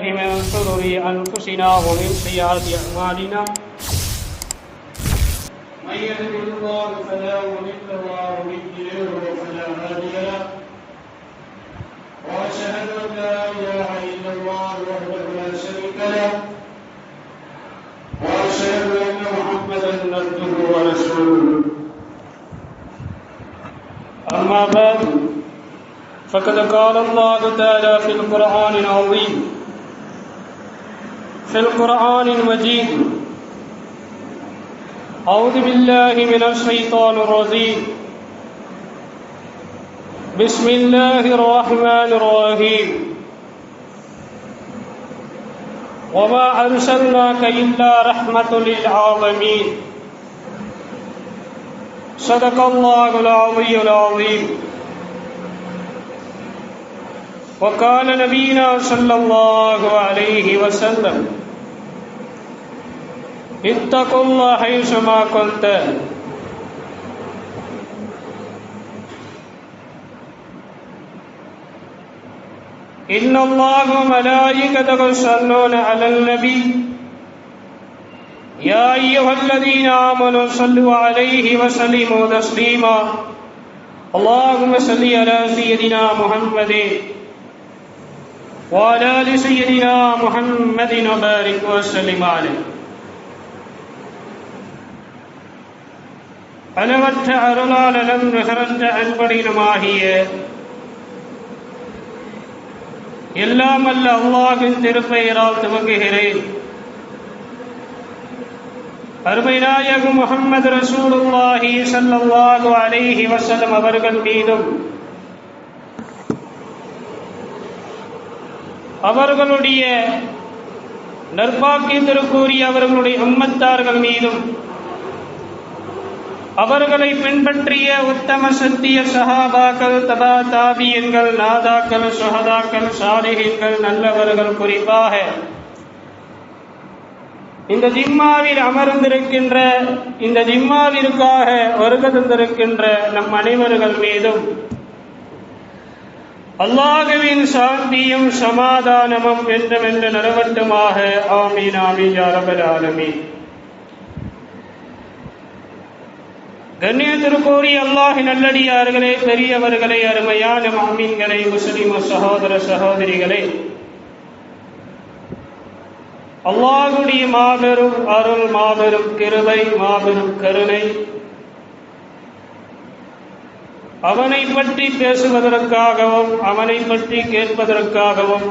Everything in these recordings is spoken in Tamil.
بالله من شرور أنفسنا ومن سيئات أعمالنا. من يهد الله فلا مضل له ومن يضلل فلا هادي له. وأشهد أن لا إله إلا الله وحده لا شريك له. وأشهد أن محمدا عبده ورسوله. أما بعد فقد قال الله تعالى في القرآن العظيم في القرآن المجيد. أعوذ بالله من الشيطان الرجيم. بسم الله الرحمن الرحيم. وما أرسلناك إلا رحمة للعالمين. صدق الله العظيم العظيم. وقال نبينا صلى الله عليه وسلم اتقوا الله حيثما كنت إن الله وملائكته يصلون على النبي. يا أيها الذين آمنوا صلوا عليه وسلموا تسليما. اللهم صل على سيدنا محمد وعلى آل سيدنا محمد وبارك وسلم عليه. அளவற்ற அருளாளனும் நிகரற்ற அன்படினுமாகிய எல்லாம் அல்ல அல்லாஹின் திருப்பெயரால் துவங்குகிறேன். அருமை நாயகம் முகமது ரசூலுல்லாஹி சல்லாஹு அலைஹி வசலம் அவர்கள் மீதும் அவர்களுடைய நற்பாக்கியத்திற்குரிய அவர்களுடைய உம்மத்தார்கள் மீதும் அவர்களை பின்பற்றிய உத்தம சத்திய சஹாபாக்கள் தபா தாபியங்கள் நாதாக்கள் சுஹதாக்கள் சாலிஹின்கள் நல்லவர்கள் குறிப்பாக. இந்த ஜிம்மாவில் அமர்ந்திருக்கின்ற இந்த ஜிம்மாவிற்காக வருக தந்திருக்கின்ற நம் அனைவர்கள் மீதும் அல்லாஹுவின் சாந்தியும் சமாதானமும் என்றுமென்று நிறவட்டுமாக ஆமீன் ஆமீன் யாரபல் ஆலமீன். கண்ணியத்திற்கோரி அல்லாஹி நல்லடியார்களே பெரியவர்களே அருமையான மாமீன்களை முஸ்லிம சகோதர சகோதரிகளே. அல்லாஹுடைய மாபெரும் அருள் மாபெரும் கிருபை மாபெரும் கருணை. அவனை பற்றி பேசுவதற்காகவும் அவனை பற்றி கேட்பதற்காகவும்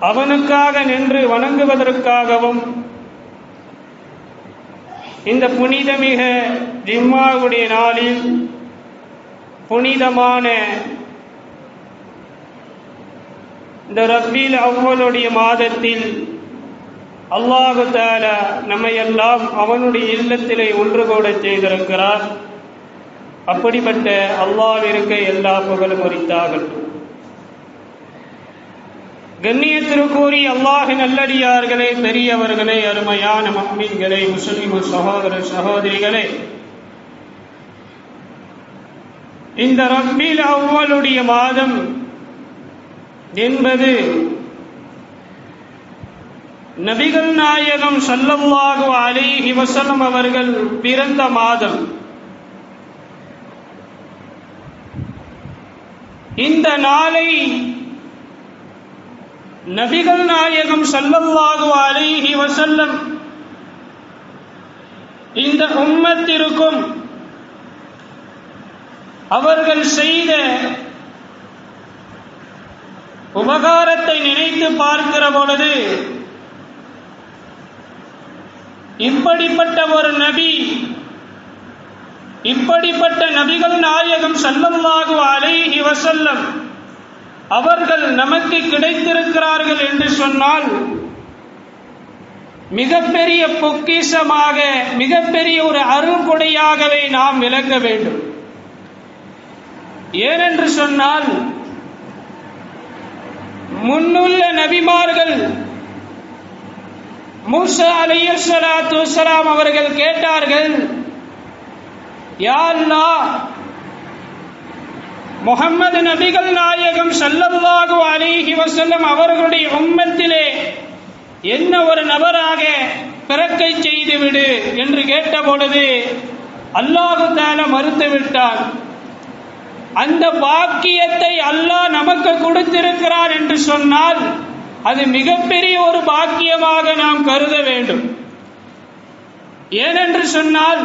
அவனுக்காக நின்று வணங்குவதற்காகவும் இந்த புனிதமிக ஜிம்மாவுடைய நாளில் புனிதமான இந்த ரப்பீல் அவ்வளுடைய மாதத்தில் அல்லாஹு தால நம்மை எல்லாம் அவனுடைய இல்லத்திலே ஒன்று கூட செய்திருக்கிறார். அப்படிப்பட்ட அல்லாவிற்கு எல்லா புகழும் உரித்தாகட்டும் கண்ணியத்திற்கூறி அல்லாஹ் நல்லடியார்களே பெரியவர்களே அருமையான மம்மீன்களே முஸ்லிம் சகோதர சகோதரிகளே. இந்த ரப்பில் அவ்வளுடைய மாதம் என்பது நபிகள் நாயகம் சல்லல்லாஹு அலைஹி ஹிவசனம் அவர்கள் பிறந்த மாதம். இந்த நாளை நபிகள் நாயகம் சல்லல்லாஹு அலைஹி வசல்லம் இந்த உம்மத்திற்கும் அவர்கள் செய்த உபகாரத்தை நினைத்து பார்க்கிற பொழுது இப்படிப்பட்ட ஒரு நபி இப்படிப்பட்ட நபிகள் நாயகம் சல்லல்லாஹு அலைஹி வசல்லம் அவர்கள் நமக்கு கிடைத்திருக்கிறார்கள் என்று சொன்னால் மிகப்பெரிய பொக்கிஷமாக மிகப்பெரிய ஒரு அருள்கொடையாகவே நாம் விளங்க வேண்டும். ஏனென்று சொன்னால் முன்னுள்ள நபிமார்கள் மூசா அலையலாத்து வசலாம் அவர்கள் கேட்டார்கள் யா முகம்மது நபிகள் நாயகம் ஸல்லல்லாஹு அலிஹி வசல்லம் அவர்களுடைய உம்மத்திலே என்ன ஒரு நபராக பிறக்கை செய்துவிடு என்று கேட்ட பொழுது அல்லாஹு தால மறுத்துவிட்டார் அந்த பாக்கியத்தை அல்லாஹ் நமக்கு கொடுத்திருக்கிறார் என்று சொன்னால் அது மிகப்பெரிய ஒரு பாக்கியமாக நாம் கருத வேண்டும். ஏனென்று சொன்னால்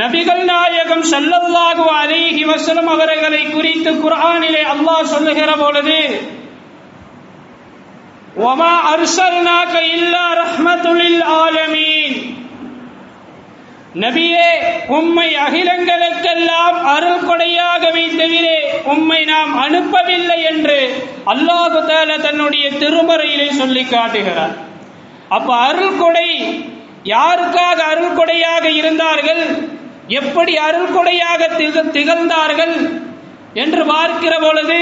நபிகள் நாயகம் ஸல்லல்லாஹு அலைஹி வஸல்லம் அவர்களை குறித்து குர்ஆனிலே அல்லாஹ் சொல்லுகிற பொழுது وما أرسلناك إلا رحمة للعالمين நபியே உம்மை அகிலங்களுக்கெல்லாம் அருள் கொடையாகவே தவிர உம்மை நாம் அனுப்பவில்லை என்று அல்லாஹு தால தன்னுடைய திருமறையிலே சொல்லி காட்டுகிறார் அப்ப அருள் கொடை யாருக்காக அருள் கொடையாக இருந்தார்கள்? எப்படி அருள் கொடையாக திகழ்ந்தார்கள்? என்று பார்க்கிற பொழுது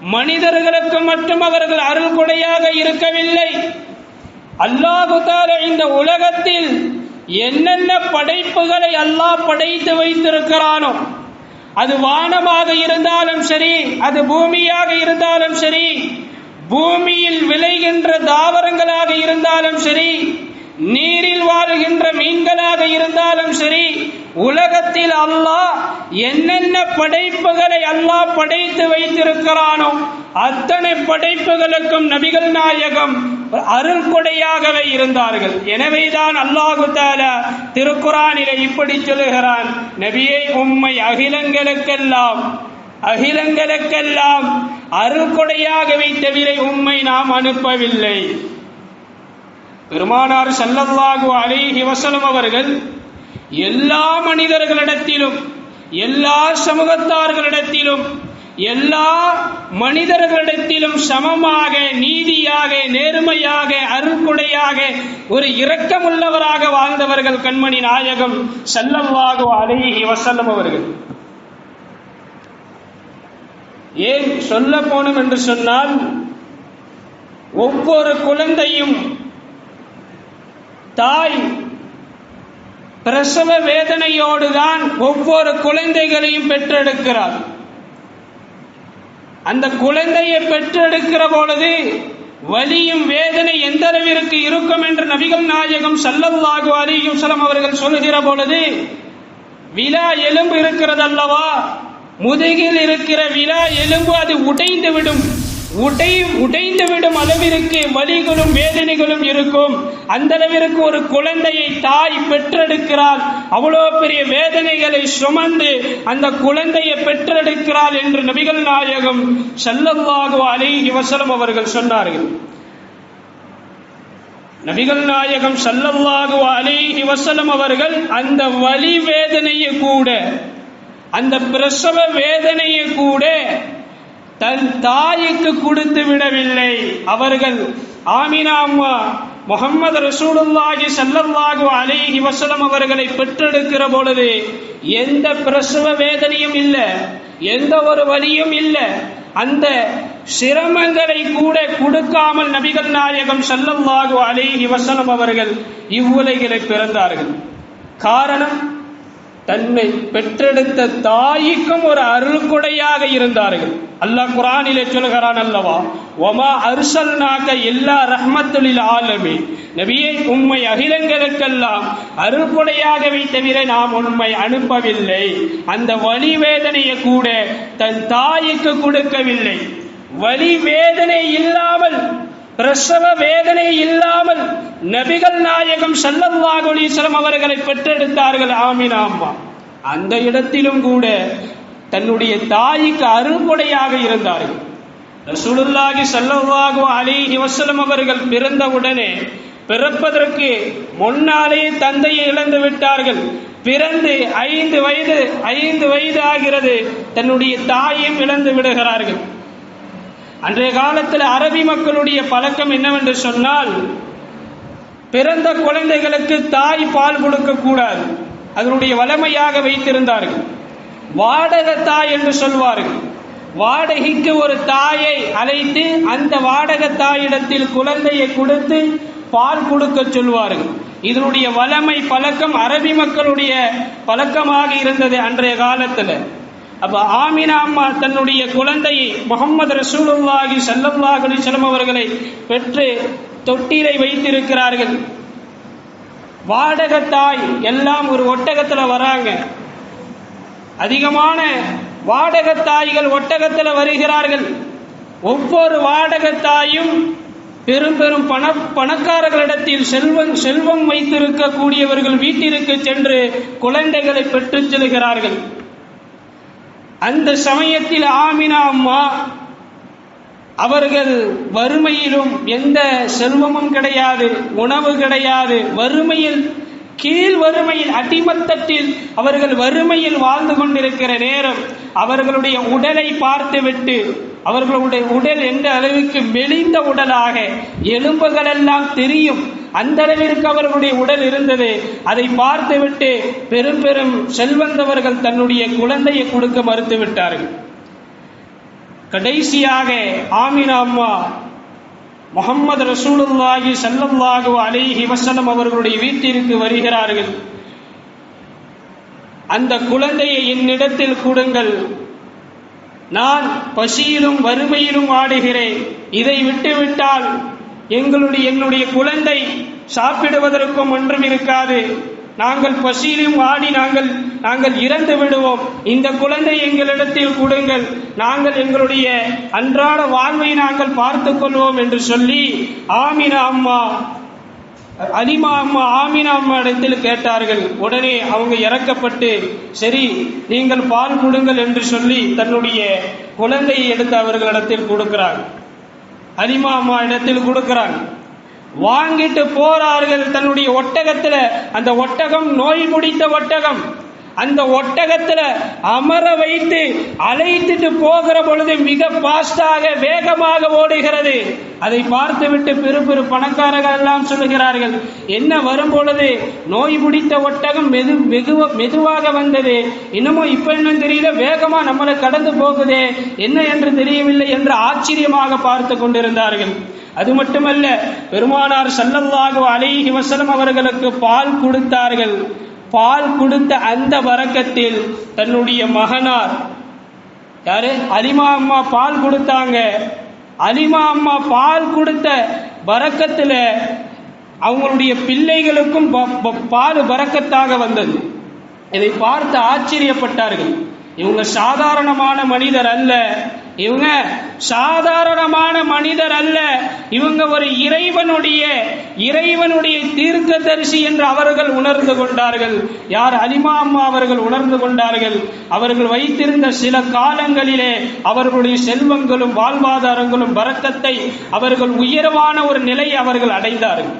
மனிதர்களுக்கு மட்டும் அவர்கள் அருள் கொடையாக இருக்கவில்லை. அல்லாஹுதால இந்த உலகத்தில் என்னென்ன படைப்புகளை அல்லாஹ் படைத்து வைத்திருக்கிறானோ அது வானமாக இருந்தாலும் சரி அது பூமியாக இருந்தாலும் சரி பூமியில் விளைகின்ற தாவரங்களாக இருந்தாலும் சரி நீரில் வாழ்கின்ற மீன்களாக இருந்தாலும் சரி உலகத்தில் அல்லாஹ் என்னென்ன படைப்புகளை அல்லாஹ் படைத்து வைத்திருக்கிறானோ அத்தனை படைப்புகளுக்கும் நபிகள் நாயகம் அருள் கொடையாகவே இருந்தார்கள். எனவேதான் அல்லாஹு தால திருக்குறானில இப்படி சொல்லுகிறான் நபியே உம்மை அகிலங்களுக்கெல்லாம் அகிலங்களுக்கெல்லாம் அருள் கொடையாகவே தவிர உம்மை நாம் அனுப்பவில்லை. பெருமானார் ஸல்லல்லாஹு அலைஹி வஸல்லம் அவர்கள் எல்லா மனிதர்களிடத்திலும் எல்லா சமூகத்தார்களிடத்திலும் எல்லா மனிதர்களிடத்திலும் சமமாக நீதியாக நேர்மையாக அருள்குடையாக ஒரு இரக்கமுள்ளவராக வாழ்ந்தவர்கள் கண்மணி நாயகம் ஸல்லல்லாஹு அலைஹி வஸல்லம் அவர்கள். ஏன் சொல்ல போனோம் என்று சொன்னால் ஒவ்வொரு குழந்தையும் தாய் பிரசவ வேதனையோடு தான் ஒவ்வொரு குழந்தைகளையும் பெற்றெடுக்கிறார். அந்த குழந்தையை பெற்றெடுக்கிற பொழுது வலியும் வேதனை எந்த அளவிற்கு இருக்கும் என்று நபிகள் நாயகம் ஸல்லல்லாஹு அலியும் சலம் அவர்கள் சொல்லுகிற பொழுது விழா எலும்பு இருக்கிறதல்லவா? முதுகில் இருக்கிற விழா எலும்பு அது உடைந்து விடும். உடை உடைந்து விடும் அளவிற்கு வலிகளும் வேதனைகளும் இருக்கும். அந்த அளவிற்கு ஒரு குழந்தையை தாய் பெற்றெடுக்கிறாள். அவ்வளோ பெரிய வேதனைகளை சுமந்து அந்த குழந்தையை பெற்றெடுக்கிறாள் என்று நபிகள் நாயகம் ஸல்லல்லாஹு அலைஹி வஸல்லம் அவர்கள் சொன்னார்கள். நபிகள் நாயகம் ஸல்லல்லாஹு அலைஹி வஸல்லம் அவர்கள் அந்த வலி வேதனையை கூட அந்த பிரசவ வேதனையை கூட தன் தாய்க்கு கொடுத்து விடவில்லை. அவர்கள் ஆமினாம்மா முகமது ரசூலுல்லாஹி சல்லல்லாஹு அலைஹி வஸல்லம் அவர்களை பெற்றெடுக்கிற பொழுது எந்த பிரசவ வேதனையும் இல்லை எந்த ஒரு வலியும் இல்லை. அந்த சிரமங்களை கூட கொடுக்காமல் நபிகள் நாயகம் சல்லல்லாஹு அலைஹி வஸல்லம் அவர்கள் இவ்வுலகிலே பிறந்தார்கள். காரணம்? தன்னை பெற்றெடுத்த தாய்க்கும் ஒரு அருள்குடையாக இருந்தார்கள். அல்லாஹ் குரானிலே சொல்கிறான் அல்லவா ஒமா அர்சல்னாக்க எல்லா ரஹ்மத்துலில் ஆலமி. நபியே உம்மை அகிலங்களுக்கெல்லாம் அருள்குடையாகவே தவிர நாம் உண்மை அனுப்பவில்லை. அந்த வலி வேதனையை கூட தன் தாய்க்கு கொடுக்கவில்லை. வலி வேதனை இல்லாமல் பிரசவ வேதனை இல்லாமல் நபிகள் நாயகம் ஸல்லல்லாஹு அவர்களை பெற்றெடுத்தார்கள். ஆமினா அம்மா அந்த இடத்திலும் கூட தன்னுடைய தாய்க்கு அருள்கொடையாக இருந்தார்கள். ரசூலுல்லாஹி ஸல்லல்லாஹு அலி வஸல்லம் அவர்கள் பிறந்தவுடனே பிறப்பதற்கு முன்னாலேயே தந்தையை இழந்து விட்டார்கள். பிறந்து ஐந்து வயது ஐந்து வயது ஆகிறது. தன்னுடைய தாயையும் இழந்து விடுகிறார்கள். அன்றைய காலத்தில் அரபி மக்களுடைய பழக்கம் என்னவென்று சொன்னால் பிறந்த குழந்தைகளுக்கு தாய் பால் கொடுக்க கூடாது. அதனுடைய வளமையாக வைத்திருந்தார்கள். வாடகை தாய் என்று சொல்வார்கள். வாடகைக்கு ஒரு தாயை அழைத்து அந்த வாடகை தாயிடத்தில் குழந்தையை கொடுத்து பால் கொடுக்க சொல்வார்கள். இதனுடைய வளமை பழக்கம் அரபி மக்களுடைய பழக்கமாக இருந்தது அன்றைய காலத்தில். அப்ப ஆமினா அம்மா தன்னுடைய குழந்தையை முகமது ரசூலுல்லாஹி ஸல்லல்லாஹு அலைஹி வஸல்லம் அவர்களை பெற்று தொட்டிலை வைத்திருக்கிறார்கள். வாடகத்தாய் எல்லாம் ஒரு ஒட்டகத்துல வராங்க. அதிகமான வாடகத்தாய்கள் ஒட்டகத்துல வருகிறார்கள். ஒவ்வொரு வாடகத்தாயும் பெரும் பெரும் பண பணக்காரர்களிடத்தில் செல்வம் செல்வம் வைத்திருக்கக்கூடியவர்கள் வீட்டிற்கு சென்று குழந்தைகளை பெற்றுச் செல்கிறார்கள். அந்த சமயத்தில் ஆமினா அம்மா அவர்கள் வறுமையிலும் எந்த செல்வமும் கிடையாது உணவு கிடையாது. வறுமையில் கீழ் வறுமையில் அடிமத்தத்தில் அவர்கள் வறுமையில் வாழ்ந்து கொண்டிருக்கிற நேரம் அவர்களுடைய உடலை பார்த்துவிட்டு அவர்களுடைய உடல் எந்த அளவுக்கு மெலிந்த உடலாக எலும்புகள் எல்லாம் தெரியும். அந்த அளவிற்கு அவர்களுடைய உடல் இருந்தது. அதை பார்த்துவிட்டு பெரும் பெரும் செல்வந்தவர்கள் தன்னுடைய குழந்தையை கொடுக்க மறுத்து விட்டார்கள் கடைசியாக ஆமினா அம்மா முகமது ரசூலுல்லாஹி ஸல்லல்லாஹு அலைஹி வசனம் அவர்களுடைய வீட்டிற்கு வருகிறார்கள். அந்த குழந்தையை என்னிடத்தில் கொடுங்கள். நான் பசியிலும் வறுமையிலும் ஆடுகிறேன். இதை விட்டுவிட்டால் எங்களுடைய என்னுடைய குழந்தை சாப்பிடுவதற்கும் ஒன்றும் இருக்காது. நாங்கள் பசியிலும் ஆடி நாங்கள் நாங்கள் இறந்து விடுவோம். இந்த குழந்தை எங்களிடத்தில் கொடுங்கள். நாங்கள் எங்களுடைய அன்றாட வாழ்வை நாங்கள் பார்த்துக் கொள்வோம் என்று சொல்லி ஆமினா அம்மா. அலிமா அம்மா ஆமினா அம்மா இடத்தில் கேட்டார்கள். உடனே அவங்க இறக்கப்பட்டு சரி நீங்கள் பால் கொடுங்கள் என்று சொல்லி தன்னுடைய குழந்தையை எடுத்து அவர்களிடத்தில் கொடுக்கிறார்கள் அலிமா அம்மா இடத்தில் கொடுக்கிறாங்க வாங்கிட்டு போறார்கள் தன்னுடைய ஒட்டகத்துல. அந்த ஒட்டகம் நோய் முடித்த ஒட்டகம். அந்த ஒட்டகத்துல அமர வைத்து அழைத்துட்டு போகிற பொழுது மிக பாஸ்டாக வேகமாக ஓடுகிறது. அதை பார்த்துவிட்டு பெரு பெரு பணக்காரர்கள் எல்லாம் சொல்லுகிறார்கள் என்ன வரும் பொழுது? நோய் பிடித்த ஒட்டகம் மெது மெதுவா மெதுவாக வந்தது. இன்னமும் இப்ப என்ன தெரியல வேகமா நம்மளை கடந்து போகுதே. என்ன என்று தெரியவில்லை என்று ஆச்சரியமாக பார்த்து கொண்டிருந்தார்கள். அது மட்டுமல்ல பெருமானார் சல்லல்லாக அலைஹி வசலம் அவர்களுக்கு பால் கொடுத்தார்கள். பால் கொடுத்த அந்த வரக்கத்தில் தன்னுடைய மகனார் யாரு? அலிமா அம்மா பால் கொடுத்தாங்க. அலிமா அம்மா பால் கொடுத்த வரக்கத்துல அவங்களுடைய பிள்ளைகளுக்கும் பால் வரக்கத்தாக வந்தது. இதை பார்த்து ஆச்சரியப்பட்டார்கள். இவங்க சாதாரணமான மனிதர் அல்ல. இவங்க சாதாரணமான மனிதர் அல்ல. இவங்க ஒரு இறைவனுடைய இறைவனுடைய தீர்க்கதரிசி என்று அவர்கள் உணர்ந்து கொண்டார்கள். யார் அலிமா அம்மா அவர்கள் உணர்ந்து கொண்டார்கள்? அவர்கள் வைத்திருந்த சில காலங்களிலே அவர்களுடைய செல்வங்களும் வாழ்வாதாரங்களும் பறக்கத்தை அவர்கள் உயரமான ஒரு நிலையை அவர்கள் அடைந்தார்கள்.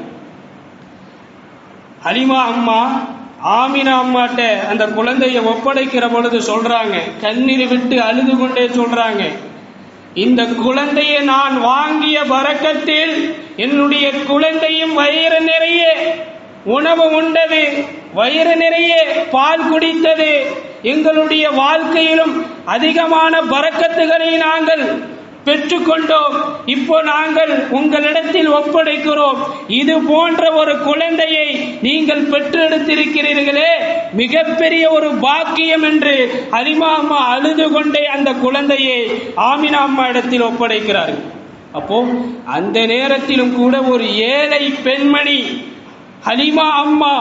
அலிமா அம்மா ஆமினா அம்மாட்ட அந்த குழந்தையை ஒப்படைக்கிற பொழுது சொல்றாங்க கண்ணீர் விட்டு அழுது கொண்டே சொல்றாங்க இந்த குழந்தையை நான் வாங்கிய பறக்கத்தில் என்னுடைய குழந்தையும் வயிறு நிறைய உணவு உண்டது வயிறு நிறைய பால் குடித்தது. எங்களுடைய வாழ்க்கையிலும் அதிகமான பறக்கத்துகளை நாங்கள் பெற்றுக்கொண்டோம். இப்போ நாங்கள் உங்களிடத்தில் ஒப்படைக்கிறோம். இது போன்ற ஒரு குழந்தையை நீங்கள் பெற்றெடுத்திருக்கிறீர்களே. மிகப்பெரிய ஒரு பாக்கியம் என்று அலிமா அம்மா அழுது கொண்டே அந்த குழந்தையை ஆமினா அம்மா இடத்தில் ஒப்படைக்கிறார்கள். அப்போ அந்த நேரத்திலும் கூட ஒரு ஏழை பெண்மணி ஹலிமா அம்மா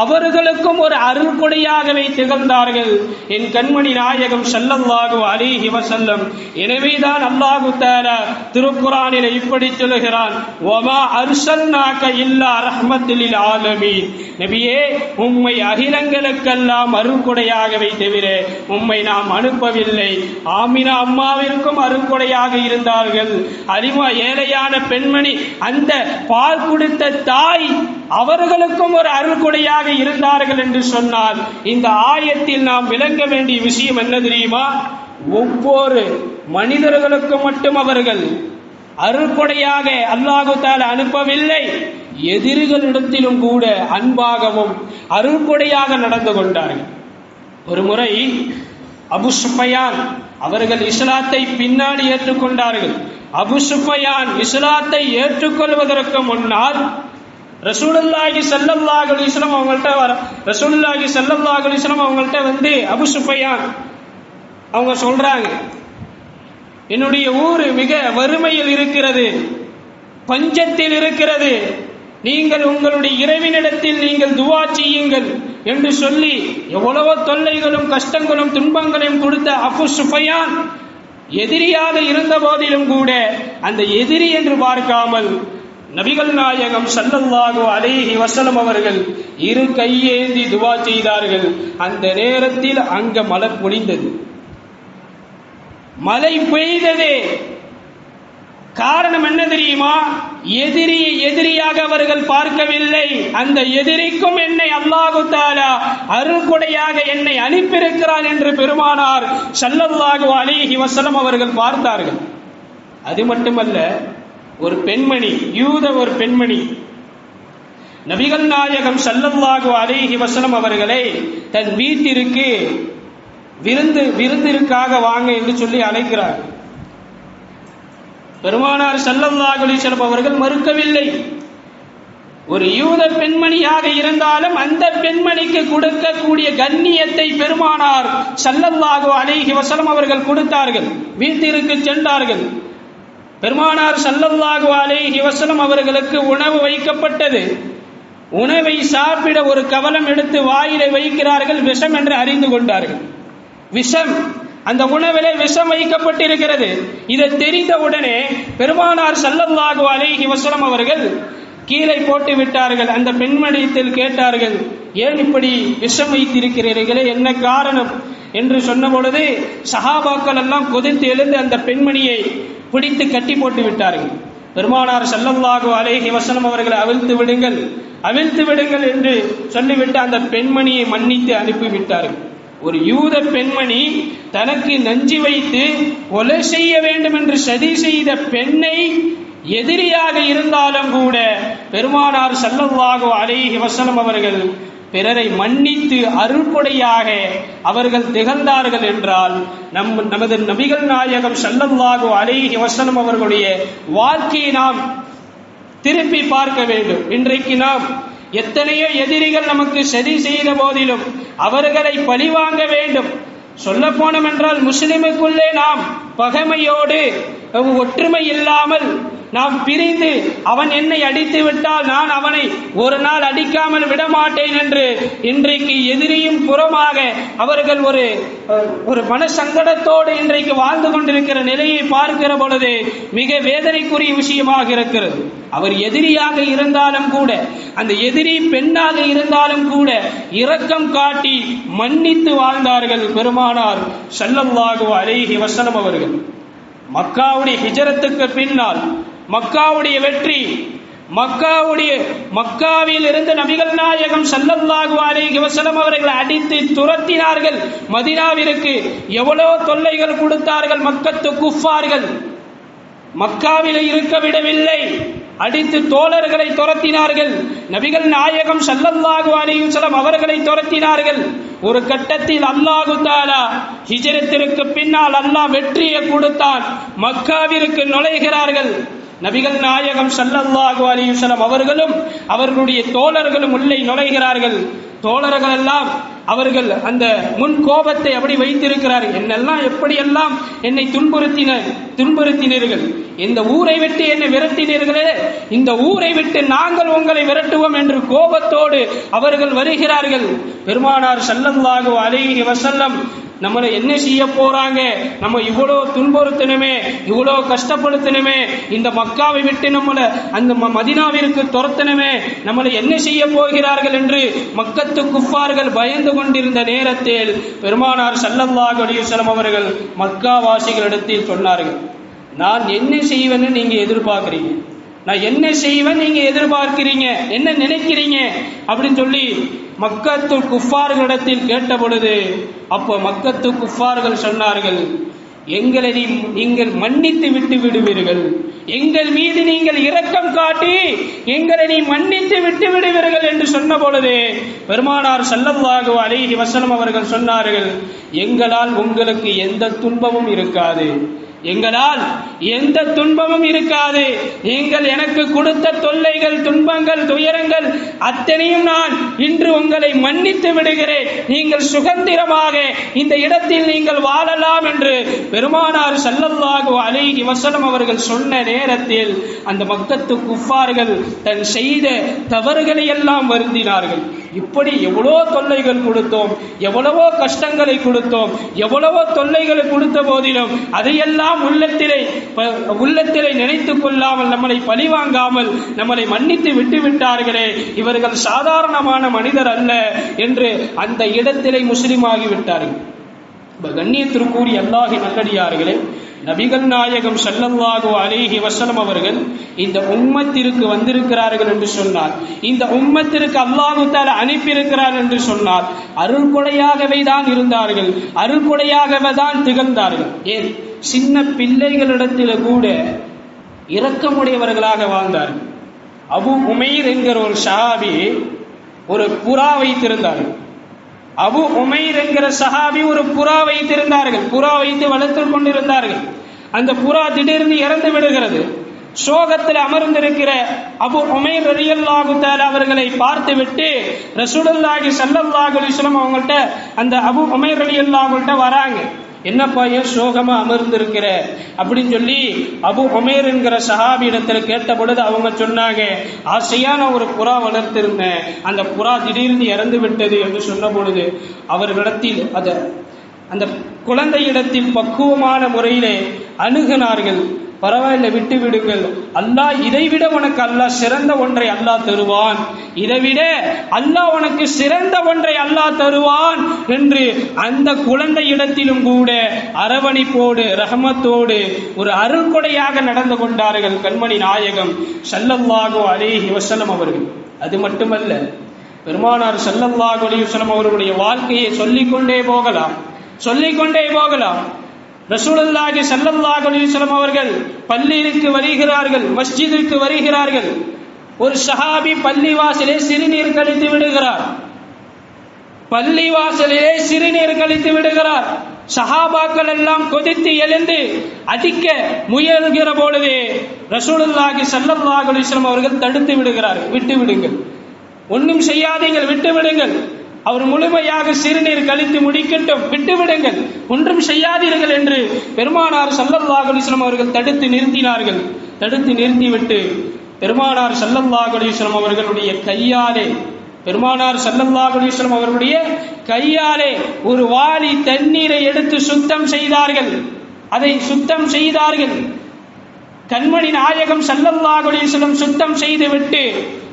அவர்களுக்கும் ஒரு அருள்கொடையாகவே திகழ்ந்தார்கள். என் கண்மணி நாயகம் செல்லல்லாகும் அலைஹி வஸல்லம். எனவேதான் அல்லாஹு தேர திருக்குர்ஆனில் இப்படி சொல்கிறான் வமா அர்சல்நாக இல்லா ரஹ்மத்தில் ஆலமி நபியே உம்மை அகிலங்களுக்கெல்லாம் அருள்கொடையாகவே தவிர உம்மை நாம் அனுப்பவில்லை. ஆமினா அம்மாவிற்கும் அருள்கொடையாக இருந்தார்கள். அலிமா ஏழையான பெண்மணி அந்த பால் கொடுத்த தாய் அவர் அவர்களுக்கும் ஒரு அருள்கொடையாக இருந்தார்கள் என்று சொன்னால் இந்த ஆயத்தில் நாம் விளங்க வேண்டிய விஷயம் என்ன தெரியுமா? ஒவ்வொரு மனிதர்களுக்கு மட்டும் அவர்கள் அருள்கொடையாக அல்லாஹு தால அனுப்பவில்லை. எதிரிகளிடத்திலும் கூட அன்பாகவும் அருள்கொடையாக நடந்து கொண்டார்கள். ஒரு முறை அபு சுஃபயான் அவர்கள் இஸ்லாத்தை பின்னாடி ஏற்றுக்கொண்டார்கள். அபு சுஃபயான் இஸ்லாத்தை ஏற்றுக்கொள்வதற்கு முன்னால் ரசூலுல்லாஹி சல்லல்லாஹு அலைஹி வஸல்லம் அவங்கள்ட்ட வர ரசூலுல்லாஹி சல்லல்லாஹு அலைஹி வஸல்லம் அவங்கள்ட்ட வந்து அபு சுஃபையான் அவங்க சொல்றாங்க என்னுடைய ஊர் மிக வறுமையில் இருக்கிறது பஞ்சத்தில் இருக்கிறது. நீங்கள் உங்களுடைய இறைவனிடத்தில் நீங்கள் துவா செய்யுங்கள் என்று சொல்லி எவ்வளவோ தொல்லைகளும் கஷ்டங்களும் துன்பங்களையும் கொடுத்த அபு சுஃபையான் எதிரியாக இருந்த போதிலும் கூட அந்த எதிரி என்று பார்க்காமல் நபிகள் நாயகம் சல்லல்லாஹு அலேஹி வசலம் அவர்கள் இரு கையேந்தி துவா செய்தார்கள். அந்த நேரத்தில் அங்க மழை பொழிந்தது. மழை பெய்ததே. காரணம் என்ன தெரியுமா? எதிரியை எதிரியாக அவர்கள் பார்க்கவில்லை. அந்த எதிரிக்கும் என்னை அல்லாஹு தாலா அருள்கொடையாக என்னை அனுப்பியிருக்கிறான் என்று பெருமானார் ஸல்லல்லாஹு அலைஹி வசலம் அவர்கள் பார்த்தார்கள். அது மட்டுமல்ல ஒரு பெண்மணி யூத ஒரு பெண்மணி. நபிகள் நாயகம் சல்லல்லாஹு அலைஹி வசனம் அவர்களை தன் வீட்டிற்கு விருந்து விருந்திற்காக வாங்க என்று சொல்லி அழைக்கிறார். பெருமானார் ஸல்லல்லாஹு அலைஹி அவர்கள் மறுக்கவில்லை. ஒரு யூத பெண்மணியாக இருந்தாலும் அந்த பெண்மணிக்கு கொடுக்கக்கூடிய கண்ணியத்தை பெருமானார் சல்லல்லாஹு அலைஹி வஸல்லம் அவர்கள் கொடுத்தார்கள். வீட்டிற்கு சென்றார்கள். பெருமானார் ஸல்லல்லாஹு அலைஹி வசலம் அவர்களுக்கு உணவு வைக்கப்பட்டது. உணவை சாப்பிட ஒரு கவலம் எடுத்து வாயிலை வைக்கிறார்கள் விஷம் என்று அறிந்து கொண்டார்கள். விஷம் அந்த உணவிலே விஷம் வைக்கப்பட்டிருக்கிறது. இதை தெரிந்த உடனே பெருமானார் ஸல்லல்லாஹு அலைஹி வசலம் அவர்கள் கீழே போட்டு விட்டார்கள். அந்த பெண்மணியத்தில் கேட்டார்கள் ஏன் இப்படி விஷம் வைத்திருக்கிறீர்களே என்ன காரணம்? என்று சொன்ன பொழுது சஹாபாக்கள் எல்லாம் கொதித்து எழுந்து அந்த பெண்மணியை பிடித்து கட்டி போட்டு விட்டார்கள். பெருமானார் ஸல்லல்லாஹு அலைஹி வசனம் அவர்களை அவிழ்த்து விடுங்கள் அவிழ்த்து விடுங்கள் என்று சொல்லிவிட்டு அந்த பெண்மணியை மன்னித்து அனுப்பிவிட்டார்கள். ஒரு யூத பெண்மணி தனக்கு நஞ்சு வைத்து கொலை செய்ய வேண்டும் என்று சதி செய்த பெண்ணை எதிரியாக இருந்தாலும் கூட பெருமானார் செல்லவாகோ அலைஹி வஸல்லம் அவர்கள் பிறரை மன்னித்து அருள்கொடையாக அவர்கள் திகழ்ந்தார்கள் என்றால் நம் நமது நபிகள் நாயகம் செல்லவாகோ அலைஹி வசனம் அவர்களுடைய வாழ்க்கையை நாம் திருப்பி பார்க்க வேண்டும். இன்றைக்கு நாம் எத்தனையோ எதிரிகள் நமக்கு சரி செய்த போதிலும் அவர்களை பழிவாங்க வேண்டும். சொல்ல போனோம் என்றால் முஸ்லிமுக்குள்ளே நாம் பகைமையோடு ஒற்றுமை இல்லாமல் நாம் பிரிந்து அவன் என்னை அடித்து விட்டால் நான் அவனை ஒரு நாள் அடிக்காமல் விடமாட்டேன் என்று இன்றைக்கு எதிரியும் புறமாக அவர்கள் ஒரு ஒரு மன சங்கடத்தோடு இன்றைக்கு வாழ்ந்து கொண்டிருக்கிற நிலையை பார்க்கிற பொழுது மிக வேதனைக்குரிய விஷயமாக இருக்கிறது. அவர் எதிரியாக இருந்தாலும் கூட அந்த எதிரி பெண்ணாக இருந்தாலும் கூட இரக்கம் காட்டி மன்னித்து வாழ்ந்தார்கள் பெருமானார் ஸல்லல்லாஹு அலைஹி வசனம் அவர்கள். மக்காவுடைய ஹிஜரத்துக்கு பின்னால் மக்காவுடைய வெற்றி மக்காவுடைய மக்காவில் இருந்து நபிகள் நாயகம் ஸல்லல்லாஹு அலைஹி வஸல்லம் அவர்களை அடித்து துரத்தினார்கள். மதினாவிற்கு எவ்வளவு தொல்லைகள் கொடுத்தார்கள் மக்கத்து குஃபார்கள். மக்காவில் இருக்க விடவில்லை. அடித்து தோழர்களை துரத்தினார்கள். நபிகள் நாயகம் ஸல்லல்லாஹு அலைஹி வஸல்லம் அவர்களை துரத்தினார்கள். ஒரு கட்டத்தில் அல்லாஹு தாலா ஹிஜரத்திற்கு பின்னால் அல்லாஹ் வெற்றியை கொடுத்தான். மக்காவிற்கு நுழைகிறார்கள். நபிகள் நாயகம் சல்லல்லாஹு அலைஹி அவர்களும் அவர்களுடைய தோழர்களும் உள்ளே நுழைகிறார்கள். தோழர்கள் எல்லாம் அவர்கள் அந்த முன் கோபத்தை அப்படி வைத்திருக்கிறார். என்னெல்லாம் எப்படியெல்லாம் என்னை துன்புறுத்தின துன்புறுத்தினீர்கள்? இந்த ஊரை விட்டு என்னை விரட்டினீர்களே? இந்த ஊரை விட்டு நாங்கள் உங்களை விரட்டுவோம் என்று கோபத்தோடு அவர்கள் வருகிறார்கள். பெருமானார் சல்லல்லாகு அலைஹி வசல்லம் நம்மளை என்ன செய்ய போறாங்க? நம்ம இவ்வளோ துன்புறுத்தணுமே இவ்வளோ கஷ்டப்படுத்தணுமே இந்த மக்காவை விட்டு நம்மளை அந்த ம- மதீனாவிற்கு துரத்தணுமே நம்மளை என்ன செய்ய போகிறார்கள் என்று மக்கத்து குப்பார்கள் பயந்து கொண்டிருந்த நேரத்தில் பெருமானார் சல்லல்லாஹ் அலிசலம் அவர்கள் மக்கா வாசிகளிடத்தில் சொன்னார்கள் நான் என்ன செய்வேன்னு நீங்க எதிர்பார்க்குறீங்க? நான் என்ன செய்வேன் நீங்க எதிர்பார்க்கிறீங்க? என்ன நினைக்கிறீங்க? அப்படின்னு சொல்லி மக்கத்து குஃபார்களிடத்தில் கேட்ட பொழுது அப்போ மக்கத்து குஃபார்கள் சொன்னார்கள் எங்களை நீங்கள் மன்னித்து விட்டு விடுவீர்கள். எங்கள் மீது நீங்கள் இரக்கம் காட்டி எங்களை நீ மன்னித்து விட்டு விடுவீர்கள் என்று சொன்ன பொழுது பெருமானார் ஸல்லல்லாஹு அலைஹி வசனம் அவர்கள் சொன்னார்கள் எங்களால் உங்களுக்கு எந்த துன்பமும் இருக்காது. எங்களால் எந்த துன்பமும் இருக்காது. நீங்கள் எனக்கு கொடுத்த தொல்லைகள் துன்பங்கள் துயரங்கள் அத்தனையும் நான் இன்று உங்களை மன்னித்து விடுகிறேன். நீங்கள் சுதந்திரமாக இந்த இடத்தில் நீங்கள் வாழலாம் என்று பெருமானார் ஸல்லல்லாஹு அலைஹி வஸல்லம் அவர்கள் சொன்ன நேரத்தில் அந்த மக்கத்து குஃபார்கள் தன் செய்த தவறுகளை எல்லாம் வருந்தினார்கள். இப்படி எவ்வளோ தொல்லைகள் கொடுத்தோம் எவ்வளவோ கஷ்டங்களை கொடுத்தோம் எவ்வளவோ தொல்லைகளை கொடுத்த போதிலும் அதையெல்லாம் உள்ளத்திலே உள்ளத்திலே நினைத்துக் கொள்ளாமல் நம்மளை பழிவாங்காமல் நம்மளை மன்னித்து விட்டு விட்டார்களே இவர்கள் சாதாரணமான மனிதர் அல்ல என்று அந்த இடத்திலே முஸ்லிமாகி விட்டார்கள் இப்ப கண்ணியத்திற்குரிய அல்லாஹி நல்லடியார்களே நபிகள் நாயகம் ஸல்லல்லாஹு அலேஹி வசலம் அவர்கள் இந்த உம்மத்திற்கு வந்திருக்கிறார்கள் என்று சொன்னார். இந்த உம்மத்திற்கு அல்லாஹு தால அனுப்பியிருக்கிறார் என்று சொன்னார். அருள்கொடையாகவே தான் இருந்தார்கள். அருள்கொடையாகவே தான் திகழ்ந்தார்கள். ஏன்? சின்ன பிள்ளைகளிடத்தில் கூட இரக்கமுடையவர்களாக வாழ்ந்தார்கள். அபு உமைர் என்கிற ஒரு ஷாபி ஒரு புறா வைத்திருந்தார்கள். அபு உமைர் என்கிற சஹாபி ஒரு புறா வைத்திருந்தார்கள். புறா வைத்து வளர்த்துக் கொண்டிருந்தார்கள். அந்த புறா திடீர்னு இறந்து விடுகிறது. சோகத்தில் அமர்ந்திருக்கிற அபு உமைர் ரலியல்லாஹு தஆலா அவர்களை பார்த்துவிட்டு ரசூலுல்லாஹி ஸல்லல்லாஹு அலைஹி வஸல்லம் அவங்கள்ட்ட அந்த அபு உமைர் ரலியல்லாஹுட்ட வராங்க. என்னப்பா ஏன் சோகமா அமர்ந்திருக்கிற? அப்படின்னு சொல்லி அபு உமேர் என்கிற சஹாபி இடத்துல கேட்ட பொழுது அவங்க சொன்னாங்க ஆசையான ஒரு புறா வளர்த்திருந்தேன். அந்த புறா திடீர்னு இறந்து விட்டது என்று சொன்ன பொழுது அவர்களிடத்தில் அதை அந்த குழந்தையிடத்தில் பக்குவமான முறையிலே அணுகினார்கள். பரவாயில்ல விட்டு விடுங்கள். அல்லாஹ் இதைவிட உனக்கு அல்லாஹ் சிறந்த ஒன்றை அல்லாஹ் தருவான். இதைவிட அல்லாஹ் உனக்கு சிறந்த ஒன்றை அல்லாஹ் தருவான் என்று அந்த குழந்தை இடத்திலும் கூட அரவணைப்போடு ரஹமத்தோடு ஒரு அருள்கொடையாக நடந்து கொண்டார்கள் கண்மணி நாயகம் ஸல்லல்லாஹு அலேஹி வசலம் அவர்கள். அது மட்டுமல்ல பெருமானார் ஸல்லல்லாஹு அலைஹி வஸல்லம் அவர்களுடைய வாழ்க்கையை சொல்லிக்கொண்டே போகலாம் சொல்லிக்கொண்டே போகலாம். ரசூலுல்லாஹி சல்லல்லாஹு அலைஹி அவர்கள் பள்ளியிற்கு வருகிறார்கள் மஸ்ஜிதிற்கு வருகிறார்கள். ஒரு சஹாபி பள்ளிவாசலே சிறுநீர் கழித்து விடுகிறார். பள்ளிவாசலிலே சிறுநீர் கழித்து விடுகிறார். சஹாபாக்கள் எல்லாம் கொதித்து எழுந்து அடிக்க முயல்கிற பொழுது ரசூலுல்லாஹி சல்லல்லாஹு அலைஹி அவர்கள் தடுத்து விடுகிறார் விட்டு விடுங்கள். ஒன்றும் செய்யாதீங்கள் விட்டு விடுங்கள். அவர் முழுமையாக சிறுநீர் கழித்து முடிக்கட்டும் விட்டுவிடுங்கள். ஒன்றும் செய்யாதீர்கள் என்று பெருமானார் ஸல்லல்லாஹு அவர்கள் தடுத்து நிறுத்தினார்கள். தடுத்து நிறுத்திவிட்டு பெருமானார் ஸல்லல்லாஹு அவர்களுடைய கையாலே பெருமானார் ஸல்லல்லாஹு அவர்களுடைய கையாலே ஒரு வாளி தண்ணீரை எடுத்து சுத்தம் செய்தார்கள். அதை சுத்தம் செய்தார்கள். கண்மணி நாயகம் ஸல்லல்லாஹு அலைஹி சுத்தம் செய்துவிட்டு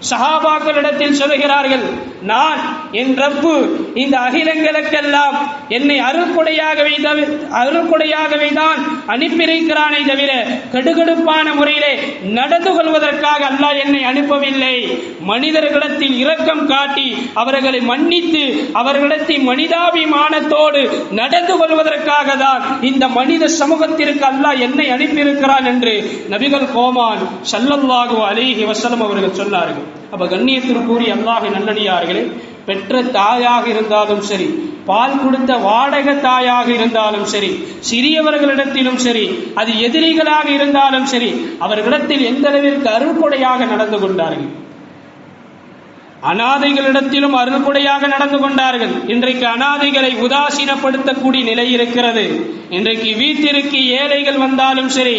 சஹாபாக்களிடத்தில் சொல்கிறார்கள் நான் என் ரப்பு இந்த அகிலங்களுக்கெல்லாம் என்னை அருக்குடையாகவே அருக்குடையாகவே தான் அனுப்பியிருக்கிறானே தவிர கடுகடுப்பான முறையிலே நடந்து கொள்வதற்காக அல்லாஹ் என்னை அனுப்பவில்லை. மனிதர்களிடத்தில் இரக்கம் காட்டி அவர்களை மன்னித்து அவர்களிடத்தில் மனிதாபிமானத்தோடு நடந்து கொள்வதற்காக தான் இந்த மனித சமூகத்திற்கு அல்லாஹ் என்னை அனுப்பியிருக்கிறான் என்று நபிகள் கோமான் சல்லல்லாகு அலிஹி வசலம் அவர்கள் சொன்னார்கள். அப்ப கண்ணியத்திற்குரிய அல்லாஹ் நல்லடியார்களே பெற்ற தாயாக இருந்தாலும் சரி பால் கொடுத்த வாடகை தாயாக இருந்தாலும் சரி சிறியவர்களிடத்திலும் சரி அது எதிரிகளாக இருந்தாலும் சரி அவர்களிடத்தில் எந்த அளவிற்கு அருள்கொடையாக நடந்து கொண்டார்கள்? அனாதைகளிடத்திலும் அருள்கொடையாக நடந்து கொண்டார்கள். இன்றைக்கு அனாதைகளை உதாசீனப்படுத்தக்கூடிய நிலை இருக்கிறது. இன்றைக்கு வீட்டிற்கு ஏழைகள் வந்தாலும் சரி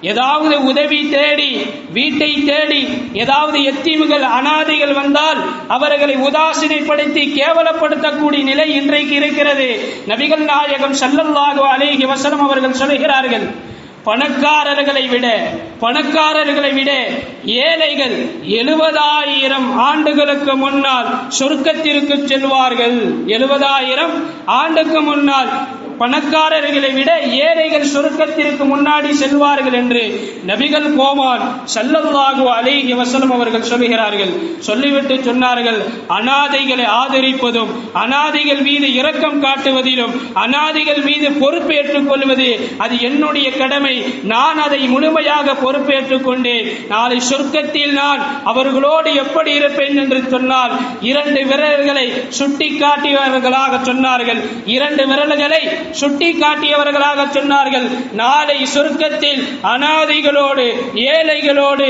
ஏதாவது உதவி தேடி வீட்டை தேடி ஏதாவது எத்தீவுகள் அனாதைகள் வந்தால் அவர்களை உதாசீனைப்படுத்தி கேவலப்படுத்தக்கூடிய நிலை இன்றைக்கு இருக்கிறது. நபிகள் நாயகம் செல்லல்லாக அலைஹி வசனம் அவர்கள் சொல்கிறார்கள் பணக்காரர்களை விட பணக்காரர்களை விட ஏழைகள் எழுபதாயிரம் ஆண்டுகளுக்கு முன்னால் சொர்க்கத்திற்கு செல்வார்கள். எழுபதாயிரம் ஆண்டுக்கு முன்னால் பணக்காரர்களை விட ஏழைகள் சுருக்கத்திற்கு முன்னாடி செல்வார்கள் என்று நபிகள் கோமான் ஸல்லல்லாஹு அலைஹி வசலம் அவர்கள் சொல்லுகிறார்கள் சொல்லிவிட்டு சொன்னார்கள் அனாதைகளை ஆதரிப்பதும் அனாதைகள் மீது இரக்கம் காட்டுவதிலும் அனாதைகள் மீது பொறுப்பேற்றுக் கொள்வது அது என்னுடைய கடமை. நான் அதை முழுமையாக பொறுப்பேற்றுக் கொண்டேன். நாளை சொர்க்கத்தில் நான் அவர்களோடு எப்படி இருப்பேன்? என்று சொன்னால் இரண்டு விரல்களை சுட்டி காட்டியவர்களாக சொன்னார்கள். இரண்டு விரல்களை சுட்டி காட்டியவர்களாக சொன்னார்கள். நாளை சொர்க்கத்தில் அனாதைகளோடு ஏழைகளோடு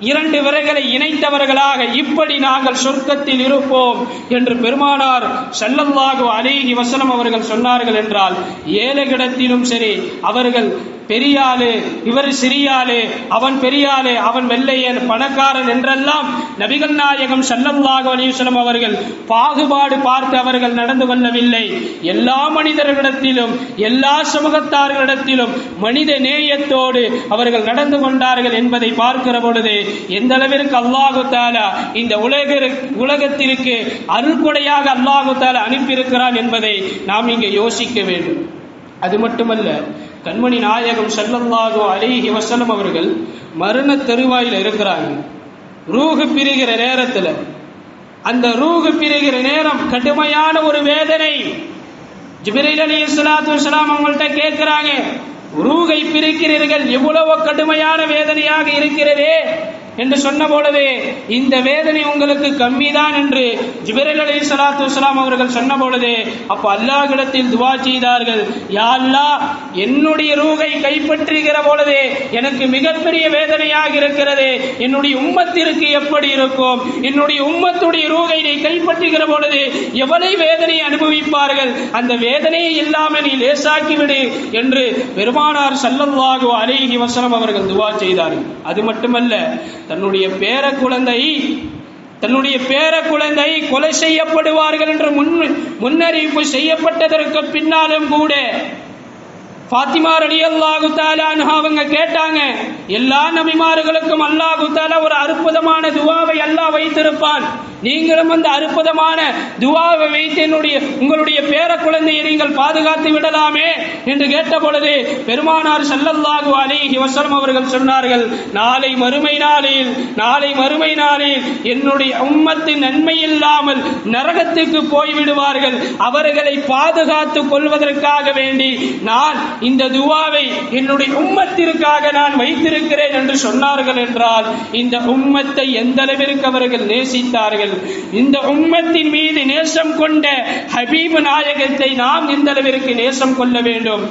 இரண்டு விரைகளை இணைத்தவர்களாக இப்படி நாங்கள் சொர்க்கத்தில் இருப்போம் என்று பெருமானார் ஸல்லல்லாஹு அலிஹி வசனம் அவர்கள் சொன்னார்கள் என்றால் ஏழைகளிடத்திலும் சரி அவர்கள் பெரியாளு இவர் சிறியாளு அவன் பெரியாளு அவன் வெள்ளையன் பணக்காரன் என்றெல்லாம் நபிகள் நாயகம் ஸல்லல்லாஹு அலைஹி அவர்கள் பாகுபாடு பார்த்து அவர்கள் நடந்து கொள்ளவில்லை. எல்லா மனிதர்களிடத்திலும் எல்லா சமூகத்தார்களிடத்திலும் மனித நேயத்தோடு அவர்கள் நடந்து கொண்டார்கள் என்பதை பார்க்கிற பொழுது எந்த அளவிற்கு அல்லாஹு தாலா இந்த உலக உலகத்திற்கு அருள்கொடையாக அல்லாஹு தாலா அனுப்பியிருக்கிறான் என்பதை நாம் இங்கே யோசிக்க வேண்டும். அது மட்டுமல்ல கண்மணி நாயகம் ஸல்லல்லாஹு அலிஹி வசலம் அவர்கள் மரண தருவாயில் இருக்கிறாங்க. ரூகு பிரிகிற நேரத்தில் அந்த ரூகு பிரிகிற நேரம் கடுமையான ஒரு வேதனை. ஜிபிரைல் அலி இஸ்லாத்து இஸ்லாம் அவங்கள்ட்ட கேட்கிறாங்க ரூகை பிரிக்கிறீர்கள் எவ்வளவு கடுமையான வேதனையாக இருக்கிறதே. என்று சொன்ன பொழுது இந்த வேதனை உங்களுக்கு கம்மிதான் என்று ஜிபரல் அலி சலாத்து வலாம் அவர்கள் சொன்ன பொழுது அப்ப அல்லாஹிடத்தில் துவா செய்தார்கள். யா அல்லாஹ் என்னுடைய ரூகை கைப்பற்றுகிற பொழுது எனக்கு மிகப்பெரிய வேதனையாக இருக்கிறது. என்னுடைய உம்மத்திற்கு எப்படி இருக்கும்? என்னுடைய உம்மத்துடைய ரூகை நீ கைப்பற்றுகிற பொழுது எவ்வளவு வேதனை அனுபவிப்பார்கள்? அந்த வேதனையை இல்லாமல் நீ லேசாக்கிவிடு என்று பெருமானார் ஸல்லல்லாஹு அலைஹி வசனம் அவர்கள் துவா செய்தார்கள். அது மட்டுமல்ல தன்னுடைய பேர குழந்தை தன்னுடைய பேர குழந்தை கொலை செய்யப்படுவார்கள் என்று முன் முன்னறிவிப்பு செய்யப்பட்டதற்கு பின்னாலும் கூட ஃபாத்திமா ரலியல்லாஹு அல்லாஹு அவங்க கேட்டாங்க எல்லா நபிமார்களுக்கும் அல்லாஹு தாலா ஒரு அற்புதமான துவாவை அல்லாஹ் வைத்திருப்பான். நீங்களும் அந்த அற்புதமான துவாவை வைத்து என்னுடைய உங்களுடைய பேர குழந்தையை நீங்கள் பாதுகாத்து விடலாமே என்று கேட்ட பொழுது பெருமானார் செல்லல்லாகு அலேஹி வஸல்லம் அவர்கள் சொன்னார்கள் நாளை மறுமை நாளில் நாளை மறுமை நாளில் என்னுடைய உம்மத்தின் நன்மை இல்லாமல் நரகத்துக்கு போய்விடுவார்கள். அவர்களை பாதுகாத்து கொள்வதற்காக வேண்டி நான் இந்த துவாவை என்னுடைய உம்மத்திற்காக நான் வைத்திருக்கிறேன் என்று சொன்னார்கள் என்றால் இந்த உம்மத்தை எந்த அளவிற்கு அவர்கள் நேசித்தார்கள்? இந்த உம்மத்தின் மீது நேசம் கொண்ட ஹபீபு நாயகத்தை நாம் எந்த அளவிற்கு நேசம் கொள்ள வேண்டும்?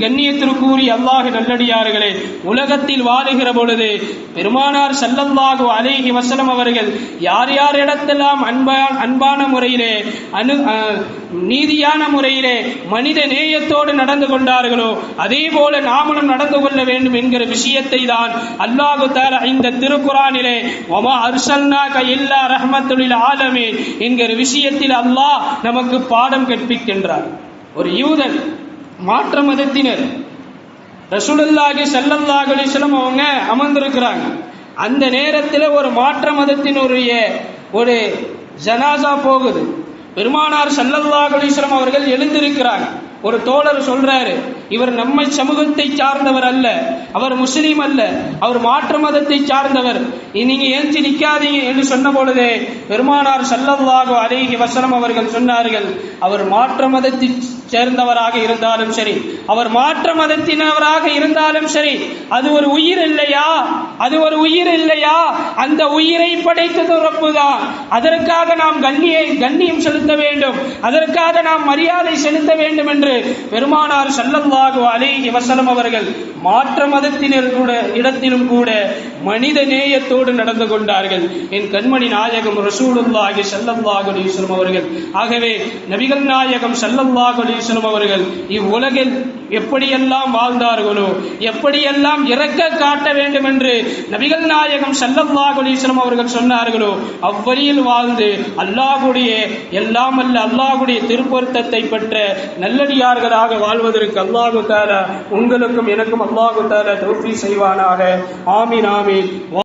கண்ணியத்திற்குரிய அல்லாஹ் நல்லடியார்களே உலகத்தில் வாழுகிற பொழுது பெருமானார் செல்லல்லாஹு அலேஹி வஸல்லம் அவர்கள் யார் யார் இடத்தெல்லாம் அன்பா அன்பான முறையிலே அனு அஹ், நீதியான முறையிலே மனித நேயத்தோடு நடந்து கொண்டார்களோ அதே போல நாமளும் நடந்து கொள்ள வேண்டும் என்கிற விஷயத்தை தான் அல்லாஹு தர இந்த திருக்குறானிலே வமா அர்சல்னாக இல்லா ரஹமத்துலில் ஆலமே என்கிற விஷயத்தில் அல்லாஹ் நமக்கு பாடம் கற்பிக்கின்றார். ஒரு யூதன் மாற்ற மதத்தினர் ரசூலல்லாஹி ஸல்லல்லாஹு அலைஹி அவங்க அமர்ந்திருக்கிறாங்க. அந்த நேரத்தில் ஒரு மாற்ற மதத்தினுடைய ஒரு ஜனாசா போகுது. பெருமானார் ஸல்லல்லாஹு அலைஹி அவர்கள் எழுந்திருக்கிறாங்க. ஒரு தோழர் சொல்றாரு இவர் நம்மை சமூகத்தை சார்ந்தவர் அல்ல. அவர் முஸ்லீம் அல்ல. அவர் மாற்று மதத்தை சார்ந்தவர். நீங்க ஏஞ்சி நிக்காதீங்க என்று சொன்ன பொழுதே பெருமானார் செல்லவாக அழகி வசனம் அவர்கள் சொன்னார்கள் அவர் மாற்று மதத்தை சேர்ந்தவராக இருந்தாலும் சரி அவர் மாற்று மதத்தினவராக இருந்தாலும் சரி அது ஒரு உயிர் இல்லையா? அது ஒரு உயிர் இல்லையா? அந்த உயிரை படைத்தது ரப்பு தான் அதற்காக நாம் கண்ணியை கண்ணியம் செலுத்த வேண்டும். அதற்காக நாம் மரியாதை செலுத்த வேண்டும் என்று பெருமானார் ஸல்லல்லாஹு அலைஹி வசலம் அவர்கள் மாற்ற மதத்தினர் கூட இடத்திலும் கூட மனித நேயத்தோடு நடந்து கொண்டார்கள். என் கண்மணி நாயகம் ரசூலுல்லாஹி சல்லல்லாஹு அலைஹி வஸல்லம் அவர்கள். ஆகவே நபிகள் நாயகம் சல்லல்லாஹு அலைஹி வஸல்லம் அவர்கள் இவ்வுலகில் எப்படியெல்லாம் வாழ்ந்தார்களோ எப்படியெல்லாம் இறக்க காட்ட வேண்டும் என்று நபிகள் நாயகம் சல்லல்லாஹு அலைஹி வஸல்லம் அவர்கள் சொன்னார்களோ அவ்வழியில் வாழ்ந்து அல்லாஹ்வுடைய எல்லாம் அல்ல அல்லாஹ்வுடைய திருப்பொருத்தத்தை பெற்ற நல்லடியார்களாக வாழ்வதற்கு அல்லாஹ் தாலா உங்களுக்கும் எனக்கும் அல்லாஹு தாலா தௌஃபி செய்வானாக. ஆமீன் ஆமீன்.